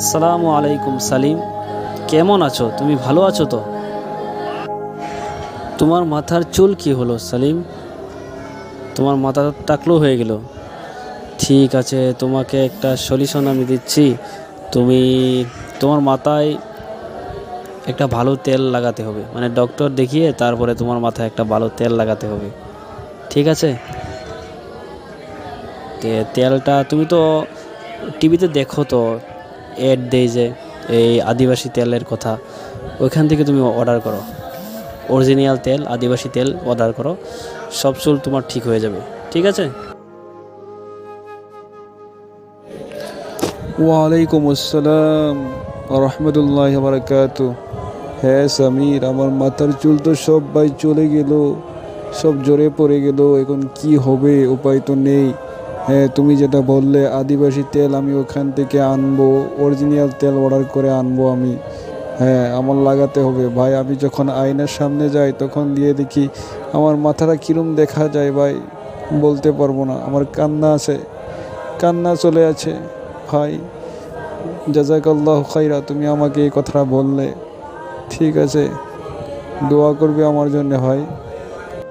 আসসালামু আলাইকুম, সালিম। কেমন আছো? তুমি ভালো আছো তো? তোমার মাথার চুল কি হলো, সালিম? তোমার মাথা টাকলো হয়ে গেল। ঠিক আছে, তোমাকে একটা সলিউশন আমি দিচ্ছি। তুমি, তোমার মাথায় একটা ভালো তেল লাগাতে হবে। মানে ডক্টর দেখিয়ে তারপরে তোমার মাথায় একটা ভালো তেল লাগাতে হবে। ঠিক আছে? তেলটা তুমি তো টিভিতে দেখো তো। অ্যাড দেয় যে এই আদিবাসী তেলের কথা, ওইখান থেকে তুমি অর্ডার করো। অরিজিনাল তেল, আদিবাসী তেল অর্ডার করো। সব চুল তোমার ঠিক হয়ে যাবে। ঠিক আছে? ওয়ালাইকুম আসসালাম। রহমতুল্লাহ বারাকাত হ্যাঁ সামির, আমার মাথার চুল তো সব ভাই চলে গেল। সব জোরে পড়ে গেল। এখন কি হবে? উপায় তো নেই। তুমি যেটা বললে, আদিবাসী তেল আমি ওখান থেকে আনব অরিজিনাল তেল অর্ডার করে আনব আমি। হ্যাঁ আমার লাগাতে হবে। ভাই, আমি যখন আয়নার সামনে যাই, তখন দিয়ে দেখি আমার মাথাটা কীরম দেখা যায় ভাই, বলতে পারব না। আমার কান্না আছে, কান্না চলে আছে। ভাই, জাজাকাল্লাহ খাইরা তুমি আমাকে এই কথাটা বললে। ঠিক আছে, দোয়া করবে আমার জন্য ভাই।